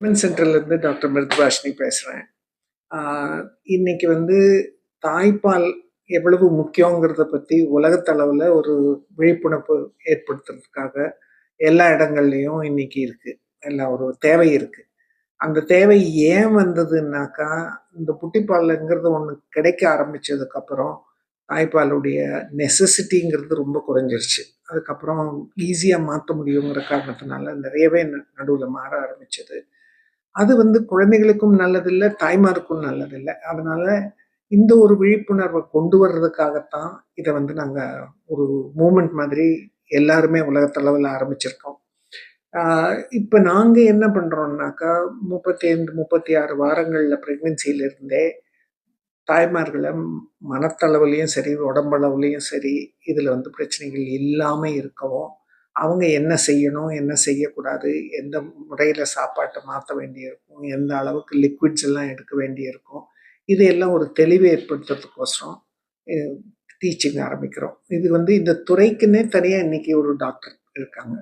Women சென்டர்லேருந்து doctor மிருத்பாஷினி பேசுகிறேன் இன்னைக்கு வந்து தாய்ப்பால் எவ்வளவு முக்கியங்கிறத பற்றி உலகத்தளவில் ஒரு விழிப்புணர்வு ஏற்படுத்துறதுக்காக எல்லா இடங்கள்லையும் இன்னைக்கு இருக்குது எல்லா ஒரு தேவை இருக்குது அந்த தேவை ஏன் வந்ததுன்னாக்கா இந்த புட்டிப்பாலுங்கிறது ஒன்று கிடைக்க ஆரம்பித்ததுக்கப்புறம் தாய்ப்பாலுடைய நெசசிட்டிங்கிறது ரொம்ப குறைஞ்சிருச்சு. அதுக்கப்புறம் ஈஸியாக மாற்ற முடியுங்கிற காரணத்தினால நிறையவே நடுவில் மாற ஆரம்பிச்சது. அது வந்து குழந்தைகளுக்கும் நல்லதில்லை தாய்மாருக்கும் நல்லதில்லை. அதனால இந்த ஒரு விழிப்புணர்வை கொண்டு வர்றதுக்காகத்தான் இதை வந்து நாங்கள் ஒரு மூமெண்ட் மாதிரி எல்லாருமே உலகத்தளவில் ஆரம்பிச்சிருக்கோம். இப்போ நாங்கள் என்ன பண்ணுறோம்னாக்கா முப்பத்தி ஐந்து முப்பத்தி ஆறு வாரங்களில் ப்ரெக்னென்சியிலிருந்தே தாய்மார்களை மனத்தளவுலேயும் சரி உடம்பளவுலேயும் சரி இதில் வந்து பிரச்சனைகள் இல்லாமல் இருக்கவும் அவங்க என்ன செய்யணும் என்ன செய்யக்கூடாது எந்த முறையில் சாப்பாட்டை மாற்ற வேண்டியிருக்கும் எந்த அளவுக்கு லிக்விட்ஸ் எல்லாம் எடுக்க வேண்டியிருக்கும் இதையெல்லாம் ஒரு தெளிவை ஏற்படுத்துறதுக்கோசரம் டீச்சிங் ஆரம்பிக்கிறோம். இது வந்து இந்த துறைக்குன்னே தனியாக இன்னைக்கு ஒரு டாக்டர் இருக்காங்க.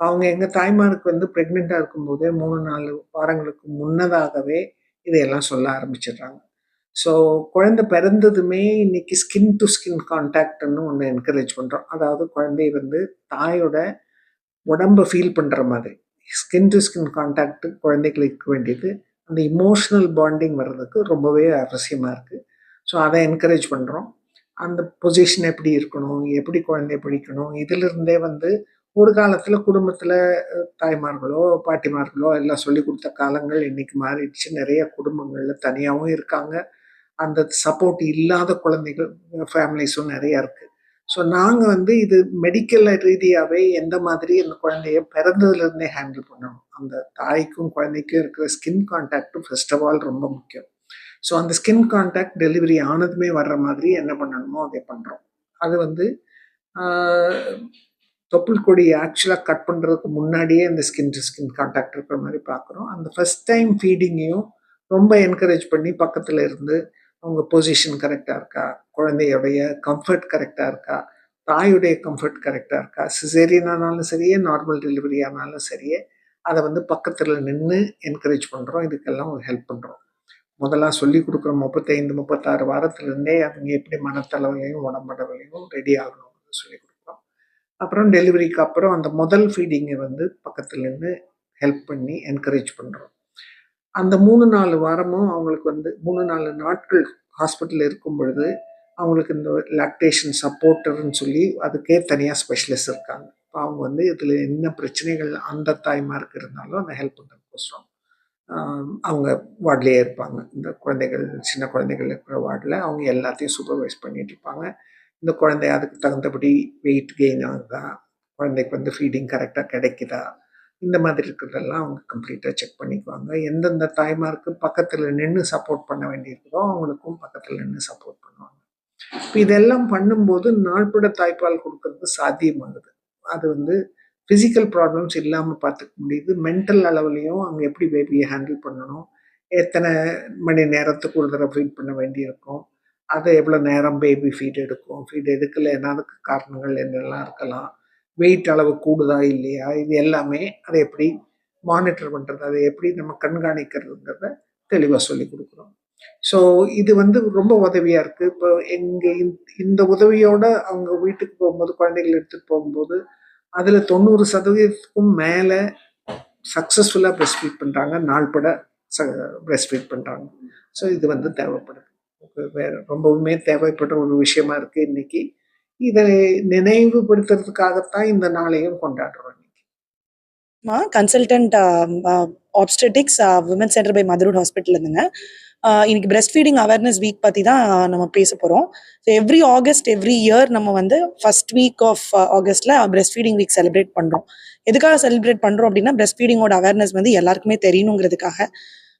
அவங்க எங்கள் தாய்மாருக்கு வந்து ப்ரெக்னெண்ட்டாக இருக்கும்போதே மூணு நாலு வாரங்களுக்கு முன்னதாகவே இதையெல்லாம் சொல்ல ஆரம்பிச்சிடுறாங்க. ஸோ குழந்தை பிறந்ததுமே இன்னைக்கு ஸ்கின் டு ஸ்கின் கான்டாக்ட்னு ஒன்று என்கரேஜ் பண்ணுறோம் அதாவது குழந்தை வந்து தாயோட உடம்பை ஃபீல் பண்ணுற மாதிரி. ஸ்கின் டு ஸ்கின் கான்டாக்ட் குழந்தைகளுக்கு வேண்டியது. அந்த இமோஷனல் பாண்டிங் வர்றதுக்கு ரொம்பவே அவசியமாக இருக்குது ஸோ அதை என்கரேஜ் பண்ணுறோம் அந்த பொசிஷன் எப்படி இருக்கணும்? எப்படி குழந்தைய பிடிக்கணும்? இதிலிருந்தே வந்து ஒரு காலத்தில் குடும்பத்தில் தாய்மார்களோ பாட்டிமார்களோ எல்லாம் சொல்லி கொடுத்த காலங்கள் இன்றைக்கி மாறிடுச்சு. நிறைய குடும்பங்களில் தனியாகவும் இருக்காங்க. அந்த சப்போர்ட் இல்லாத குழந்தைகள் ஃபேமிலிஸும் நிறைய இருக்கு. ஸோ நாங்கள் வந்து இது மெடிக்கல் ரீதியாகவே எந்த மாதிரி அந்த குழந்தைய பிறந்ததுலேருந்தே ஹேண்டில் பண்ணணும். அந்த தாய்க்கும் குழந்தைக்கும் இருக்கிற ஸ்கின் கான்டாக்டும் ஃபர்ஸ்ட் ஆஃப் ஆல் ரொம்ப முக்கியம். ஸோ அந்த ஸ்கின் கான்டாக்ட் டெலிவரி ஆனதுமே வர்ற மாதிரி என்ன பண்ணணுமோ அதை பண்ணுறோம் அது வந்து தொப்புள் கொடி ஆக்சுவலாக கட் பண்ணுறதுக்கு முன்னாடியே அந்த ஸ்கின் டு ஸ்கின் கான்டாக்ட் இருக்கிற மாதிரி பார்க்குறோம். அந்த ஃபஸ்ட் டைம் ஃபீடிங்கையும் ரொம்ப என்கரேஜ் பண்ணி பக்கத்தில் இருந்து அவங்க பொசிஷன் கரெக்டாக இருக்கா? குழந்தையுடைய கம்ஃபர்ட் கரெக்டாக இருக்கா? தாயுடைய கம்ஃபர்ட் கரெக்டாக இருக்கா? சிசேரியனானாலும் சரியே நார்மல் டெலிவரி ஆனாலும் சரியே அதை வந்து பக்கத்தில் நின்று என்கரேஜ் பண்ணுறோம் இதுக்கெல்லாம் ஒரு ஹெல்ப் பண்ணுறோம் முதல்ல சொல்லி கொடுக்குற முப்பத்தைந்து முப்பத்தாறு வாரத்துலேருந்தே அவங்க எப்படி மனத்தளவுலையும் உடம்பளவுலையும் ரெடி ஆகணும்னு சொல்லி கொடுக்குறோம். அப்புறம் டெலிவரிக்கு அப்புறம் அந்த முதல் ஃபீடிங்கை வந்து பக்கத்தில் நின்று ஹெல்ப் பண்ணி என்கரேஜ் பண்ணுறோம் அந்த மூணு நாலு வாரமும் அவங்களுக்கு வந்து மூணு நாலு நாட்கள் ஹாஸ்பிட்டலில் இருக்கும் பொழுது அவங்களுக்கு இந்த லாக்டேஷன் சப்போர்ட்டர்னு சொல்லி அதுக்கே தனியாக ஸ்பெஷலிஸ்ட் இருக்காங்க. இப்போ அவங்க வந்து இதில் என்ன பிரச்சனைகள் அந்த தாய்மாருக்கு இருந்தாலும் அந்த ஹெல்ப் பண்ணுறதுக்கோசரம் அவங்க வார்ட்லேயே இருப்பாங்க. இந்த குழந்தைகள் சின்ன குழந்தைகள் இருக்கிற வார்டில் அவங்க எல்லாத்தையும் சூப்பர்வைஸ் பண்ணிட்டு இருப்பாங்க. இந்த குழந்தை அதுக்கு தகுந்தபடி வெயிட் கெயின் ஆகுதா? குழந்தைக்கு வந்து ஃபீடிங் கரெக்டாக கிடைக்குதா? இந்த மாதிரி இருக்கிறதெல்லாம் அவங்க கம்ப்ளீட்டாக செக் பண்ணிக்குவாங்க. எந்தெந்த தாய்மாருக்கு பக்கத்தில் நின்று சப்போர்ட் பண்ண வேண்டியிருக்குதோ அவங்களுக்கும் பக்கத்தில் நின்று சப்போர்ட் பண்ணுவாங்க. இப்போ இதெல்லாம் பண்ணும்போது நாள்பட தாய்ப்பால் கொடுக்கறது சாத்தியமாகுது. அது வந்து ஃபிசிக்கல் ப்ராப்ளம்ஸ் இல்லாமல் பார்த்துக்க முடியுது. மென்டல் அளவுலையும் அவங்க எப்படி பேபியை ஹேண்டில் பண்ணணும்? எத்தனை மணி நேரத்துக்கு ஒரு தடவை ஃபீட் பண்ண வேண்டியிருக்கும்? அதை எவ்வளோ நேரம் பேபி ஃபீட் எடுக்கும்? ஃபீட் எடுக்கல என்னதுக்கு காரணங்கள் என்னெல்லாம் இருக்கலாம்? வெயிட் அளவு கூடுதா இல்லையா? இது எல்லாமே அதை எப்படி மானிட்டர் பண்ணுறது அதை எப்படி நம்ம கண்காணிக்கிறதுங்கிறத தெளிவாக சொல்லி கொடுக்குறோம். ஸோ இது வந்து ரொம்ப உதவியாக இருக்குது இப்போ எங்கள் இந்த உதவியோட அவங்க வீட்டுக்கு போகும்போது குழந்தைகள் எடுத்துகிட்டு போகும்போது அதில் தொண்ணூறு சதவீதத்துக்கும் மேலே சக்ஸஸ்ஃபுல்லாக பிரஸ்ட் ஃபீட் பண்ணுறாங்க நாள்பட ச பிரஸ்ட் ஃபீட் பண்ணுறாங்க ஸோ இது வந்து தேவைப்படுது. வேறு ரொம்பவுமே தேவைப்படுற ஒரு விஷயமா இருக்குது இன்றைக்கி இதை நினைவுபடுத்துறதுக்காகத்தான் இந்த நாளையும் கொண்டாடுறோம் consultant obstetrics women centre by மதுரூட் hospital இருந்துங்க. இன்னைக்கு பிரெஸ்ட் ஃபீடிங் அவேர்னஸ் வீக் பற்றி தான் நம்ம பேச போகிறோம் so every August every year நம்ம வந்து ஃபர்ஸ்ட் வீக் ஆஃப் ஆகஸ்ட்ல பிரெஸ்ட் ஃபீடிங் வீக் செலிப்ரேட் பண்ணுறோம் எதுக்காக செலிப்ரேட் பண்ணுறோம் அப்படின்னா பிரெஸ்ட் ஃபீடிங்கோட அவேர்னஸ் வந்து எல்லாருக்குமே தெரியணுங்கிறதுக்காக.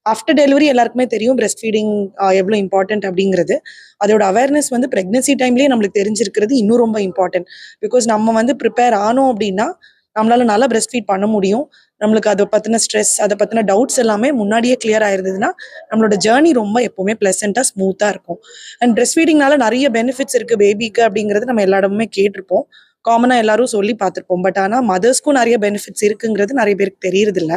ஆஃப்டர் டெலிவரி எல்லாருக்குமே தெரியும் பிரெஸ்ட் ஃபீடிங் எவ்வளோ இம்பார்ட்டன்ட் அப்படிங்கிறது. அதோட அவேர்னஸ் வந்து ப்ரெக்னன்சி டைம்லேயே நம்மளுக்கு தெரிஞ்சிருக்கிறது இன்னும் ரொம்ப இம்பார்ட்டன்ட் பிகாஸ் நம்ம வந்து ப்ரிப்பேர் ஆனோம் அப்படின்னா நம்மளால நல்லா பிரெஸ்ட் ஃபீட் பண்ண முடியும். நம்மளுக்கு அதை பற்றின ஸ்ட்ரெஸ் அதை பற்றின டவுட்ஸ் எல்லாமே முன்னாடியே கிளியர் ஆயிருந்ததுன்னா நம்மளோட ஜேர்னி ரொம்ப எப்போவுமே ப்ளசண்ட்டாக ஸ்மூத்தாக இருக்கும். அண்ட் பிரெஸ்ட் ஃபீடிங்னால நிறைய பெனிஃபிட்ஸ் இருக்குது பேபிக்கு அப்படிங்கிறது நம்ம எல்லா இடமுமே கேட்டிருப்போம் காமனாக எல்லாரும் சொல்லி பார்த்துருப்போம். பட் ஆனால் மதர்ஸ்க்கும் நிறைய பெனிஃபிட்ஸ் இருக்குங்கிறது நிறைய பேருக்கு தெரியறதில்ல.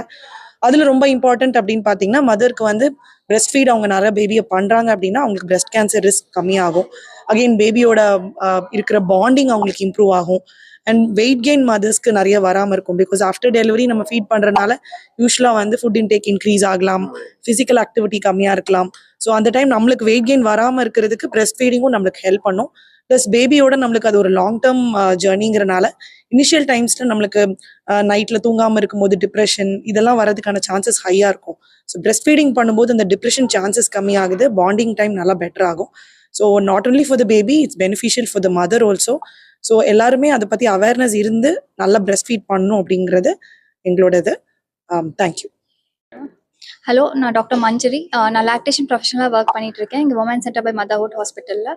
அதில் ரொம்ப இம்பார்ட்டன்ட் அப்படின்னு பார்த்தீங்கன்னா மதருக்கு வந்து பிரெஸ்ட் ஃபீட் அவங்க நிறைய பேபியை பண்ணுறாங்க அப்படின்னா அவங்களுக்கு breast கேன்சர் ரிஸ்க் கம்மியாகும். அகெயின் பேபியோட இருக்கிற பாண்டிங் அவங்களுக்கு இம்ப்ரூவ் ஆகும். அண்ட் வெயிட் கெயின் மதர்ஸ்க்கு நிறைய வராமல் இருக்கும். பிகாஸ் ஆஃப்டர் டெலிவரி நம்ம ஃபீட் பண்றதுனால யூஸ்வலாக வந்து ஃபுட் இன்டேக் இன்க்ரீஸ் ஆகலாம். ஃபிசிக்கல் ஆக்டிவிட்டி கம்மியாக இருக்கலாம். ஸோ அந்த டைம் நம்மளுக்கு வெயிட் கெயின் வராமல் இருக்கிறதுக்கு breast ஃபீடிங்கும் நம்மளுக்கு ஹெல்ப் பண்ணும். ப்ளஸ் பேபியோட நம்மளுக்கு அது ஒரு லாங் டேர்ம் ஜேர்னிங்கிறனால இனிஷியல் டைம்ஸில் நம்மளுக்கு நைட்டில் தூங்காமல் இருக்கும்போது டிப்ரெஷன் இதெல்லாம் வரதுக்கான சான்சஸ் ஹையாக இருக்கும். ஸோ breast ஃபீடிங் பண்ணும்போது அந்த டிப்ரெஷன் சான்சஸ் கம்மியாகுது. பாண்டிங் டைம் நல்லா பெட்டர் ஆகும். So not only for the baby it's beneficial for the mother also so எல்லாருமே அதை பற்றி அவேர்னஸ் இருந்து நல்லா breast ஃபீட் பண்ணணும் அப்படிங்கிறது எங்களோட இது தேங்க்யூ um, ஹலோ நான் டாக்டர் மஞ்சரி. நான் லாக்டேஷன் ப்ரொஃபஷனலாக ஒர்க் பண்ணிட்டு இருக்கேன் இங்கே உமன் சென்டர் பை மதர்ஹுட் ஹாஸ்பிட்டலில்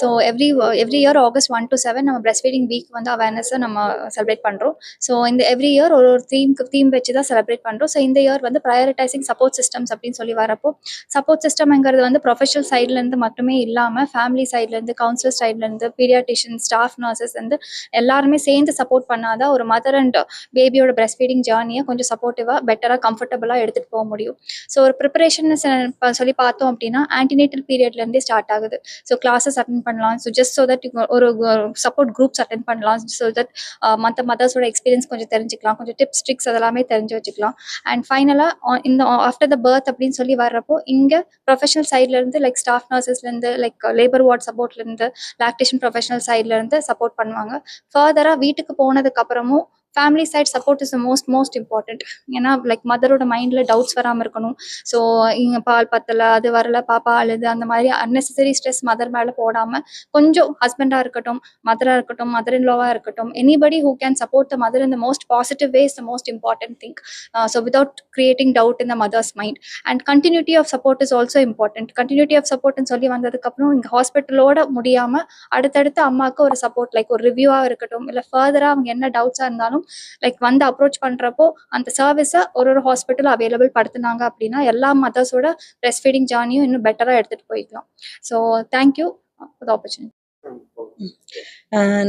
so every every year August one to seven நம்ம பிரஸ்ட் ஃபீடிங் வீக் வந்து அவேர்னஸை நம்ம செலிப்ரேட் பண்ணுறோம் ஸோ இந்த எவ்ரி இயர் ஒரு ஒரு தீம்க்கு தீம் வச்சு தான் செலிப்ரேட் பண்ணுறோம் ஸோ இந்த இயர் வந்து ப்ரையாரிட்டைசிங் சப்போர்ட் சிஸ்டம்ஸ் அப்படின்னு சொல்லி வரப்போ சப்போர்ட் சிஸ்டம்ங்கிறது வந்து ப்ரொஃபஷனல் சைட்லேருந்து மட்டுமே இல்லாமல் ஃபேமிலி சைட்லேருந்து கவுன்சிலர் சைட்லேருந்து பீடியாட்டிஷியன் ஸ்டாஃப் நர்சஸ் வந்து எல்லாருமே சேர்ந்து சப்போர்ட் பண்ணாதான் ஒரு மதர் அண்ட் பேபியோட பிரஸ்ட் ஃபீடிங் ஜேர்னியை கொஞ்சம் சப்போர்ட்டிவாக பெட்டராக கம்ஃபர்டபுளாக எடுத்துகிட்டு போக முடியும். ஸோ ஒரு ப்ரிப்பரேஷன் சொல்லி பார்த்தோம் அப்படின்னா ஆன்டினேட்டல் பீரியட்லேருந்தே ஸ்டார்ட் ஆகுது. ஸோ கிளாஸஸ் அட்டன் பண்ணலாம். ஸோ ஜஸ்ட் ஸோ தட் ஒரு சப்போர்ட் குரூப்ஸ் அட்டன் பண்ணலாம். ஸோ தட் மற்ற மதர்ஸோட எக்ஸ்பீரியன்ஸ் கொஞ்சம் தெரிஞ்சுக்கலாம். கொஞ்சம் டிப்ஸ் ட்ரிக்ஸ் அதெல்லாமே தெரிஞ்சு வச்சுக்கலாம். அண்ட் ஃபைனலாக இந்த ஆஃப்டர் த பர்த் அப்படின்னு சொல்லி வர்றப்போ இங்கே ப்ரொஃபஷனல் சைட்லேருந்து லைக் ஸ்டாஃப் நர்சஸ்லேருந்து லைக் லேபர் வார்ட் சப்போர்ட்லேருந்து லாக்டேஷன் ப்ரொஃபஷனல் சைட்லேருந்து சப்போர்ட் பண்ணுவாங்க. ஃபர்தராக வீட்டுக்கு போனதுக்கு அப்புறமும் family side support is most most important ஏன்னா லைக் மதரோட மைண்டில் டவுட்ஸ் வராமல் இருக்கணும். ஸோ இங்கே பால் பத்தலை அது வரல பாப்பா அழுது அந்த மாதிரி அன்னெசரி ஸ்ட்ரெஸ் மதர் மேலே போடாமல் கொஞ்சம் ஹஸ்பண்டாக இருக்கட்டும் மதராக இருக்கட்டும் மதர் இன் லோவாக இருக்கட்டும் anybody who can support the mother in the most positive way is the most important thing so without creating doubt in the mother's mind and continuity of support is also important continuity of சப்போர்ட்னு சொல்லி வந்ததுக்கப்புறம் இங்கே ஹாஸ்பிட்டலோட முடியாமல் அடுத்தடுத்து அம்மாவுக்கு ஒரு support like ஒரு ரிவ்யூவாக இருக்கட்டும் இல்லை ஃபர்தராக அவங்க என்ன டவுட்ஸாக இருந்தாலும் லைக் வந்து அப்ரோச் பண்ணுறப்போ அந்த சர்வீஸை ஒரு ஒரு ஹாஸ்பிட்டல் அவைலபிள் படுத்துனாங்க அப்படின்னா எல்லா மதர்ஸோட பிரெஸ்ட் ஃபீடிங் ஜேர்னியும் இன்னும் பெட்டராக எடுத்துகிட்டு போய்க்கலாம். So thank you for the opportunity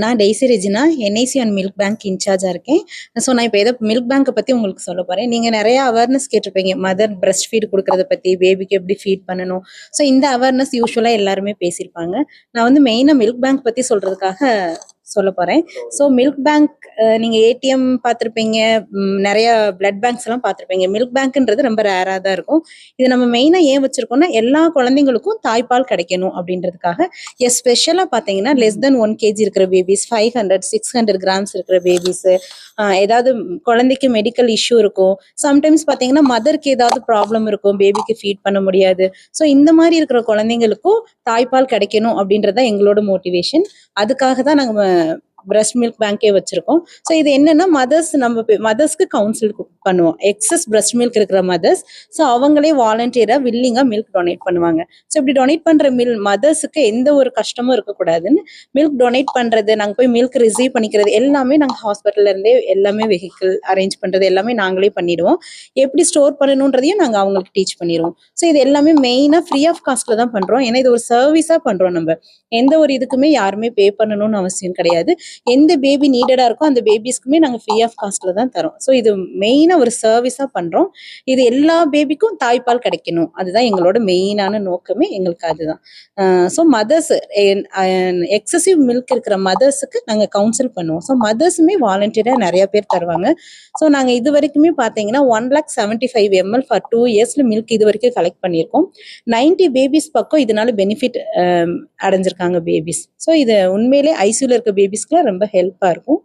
நான் Daisy Regina NIC and milk bank இன்சார்ஜாக இருக்கேன். ஸோ நான் இப்போ ஏதோ மில்க் பேங்க்கை பற்றி உங்களுக்கு சொல்ல போகிறேன் நீங்கள் நிறைய அவேர்னஸ் கேட்டிருப்பீங்க. மதர் பிரஸ்ட் ஃபீட் கொடுக்கறத பற்றி பேபிக்கு எப்படி ஃபீட் பண்ணணும். ஸோ இந்த அவேர்னஸ் யூஸ்வலாக எல்லாருமே பேசியிருப்பாங்க. நான் வந்து மெயினாக மில்க் பேங்க் பற்றி சொல்கிறதுக்காக சொல்ல போகிறேன் ஸோ மில்க் பேங்க் நீங்கள் ஏடிஎம் பார்த்துருப்பீங்க. நிறைய பிளட் பேங்க்ஸ் எல்லாம் பார்த்துருப்பீங்க. மில்க் பேங்க்ன்றது ரொம்ப ரேராக தான் இருக்கும். இது நம்ம மெயினாக ஏன் வச்சுருக்கோம்னா எல்லா குழந்தைங்களுக்கும் தாய்ப்பால் கிடைக்கணும் அப்படின்றதுக்காக. எஸ் ஸ்பெஷலாக பார்த்தீங்கன்னா லெஸ் தென் ஒன் கேஜி இருக்கிற babies five hundred six hundred grams இருக்கிற பேபிஸு ஏதாவது குழந்தைக்கு மெடிக்கல் இஷ்யூ இருக்கும். சம்டைம்ஸ் பார்த்தீங்கன்னா மதருக்கு ஏதாவது ப்ராப்ளம் இருக்கும். பேபிக்கு ஃபீட் பண்ண முடியாது. ஸோ இந்த மாதிரி இருக்கிற குழந்தைங்களுக்கும் தாய்ப்பால் கிடைக்கணும் அப்படின்றத எங்களோட மோட்டிவேஷன் அதுக்காக தான் நாங்கள் uh, பிரஸ்ட் மில்க் பேங்கே வச்சிருக்கோம். ஸோ இது என்னன்னா மதர்ஸ் நம்ம மதர்ஸ்க்கு கவுன்சில் பண்ணுவோம். எக்ஸஸ் பிரஸ்ட் மில்க் இருக்கிற மதர்ஸ் ஸோ அவங்களே வாலண்டியராக வில்லிங்காக மில்க் டொனேட் பண்ணுவாங்க. ஸோ இப்படி டொனேட் பண்ணுற மில் மதர்ஸுக்கு எந்த ஒரு கஷ்டமும் இருக்கக்கூடாதுன்னு மில்க் டொனேட் பண்ணுறது நாங்கள் போய் மில்க் ரிசீவ் பண்ணிக்கிறது எல்லாமே நாங்கள் ஹாஸ்பிட்டல்லேருந்தே எல்லாமே வெஹிக்கிள் அரேஞ்ச் பண்ணுறது எல்லாமே நாங்களே பண்ணிடுவோம். எப்படி ஸ்டோர் பண்ணணுன்றதையும் நாங்கள் அவங்களுக்கு டீச் பண்ணிடுவோம். ஸோ இது எல்லாமே மெயினாக ஃப்ரீ ஆஃப் காஸ்ட்டில் தான் பண்ணுறோம் ஏன்னா இது ஒரு சர்வீஸாக பண்ணுறோம் நம்ம. எந்த ஒரு இதுக்குமே யாருமே பே பண்ணணும்னு அவசியம் கிடையாது. எந்த பேபி நீடடாக இருக்கோ அந்த பேபிஸ்க்குமே நாங்கள் ஃப்ரீ ஆஃப் காஸ்ட்டில் தான் தரோம். ஸோ இது மெயினாக ஒரு சர்வீஸாக பண்ணுறோம் இது எல்லா பேபிக்கும் தாய்ப்பால் கிடைக்கணும். அதுதான் எங்களோட மெயினான நோக்கமே எங்களுக்கு அதுதான். ஸோ மதர்ஸ் எக்ஸசிவ் மில்க் இருக்கிற மதர்ஸுக்கு நாங்கள் கவுன்சில் பண்ணுவோம். ஸோ மதர்ஸுமே வாலண்டியராக நிறைய பேர் தருவாங்க. ஸோ நாங்கள் இது வரைக்குமே பார்த்தீங்கன்னா one lakh seventy five ML for two இயர்ஸில் மில்க் இது வரைக்கும் கலெக்ட் பண்ணியிருக்கோம். நைன்டி பேபிஸ் பக்கம் இதனால பெனிஃபிட் அடைஞ்சிருக்காங்க பேபிஸ் ஸோ இது உண்மையிலே ஐசியூல இருக்க பேபிஸ்க்குலாம் ரொம்ப ஹெல்ப்பாக இருக்கும்.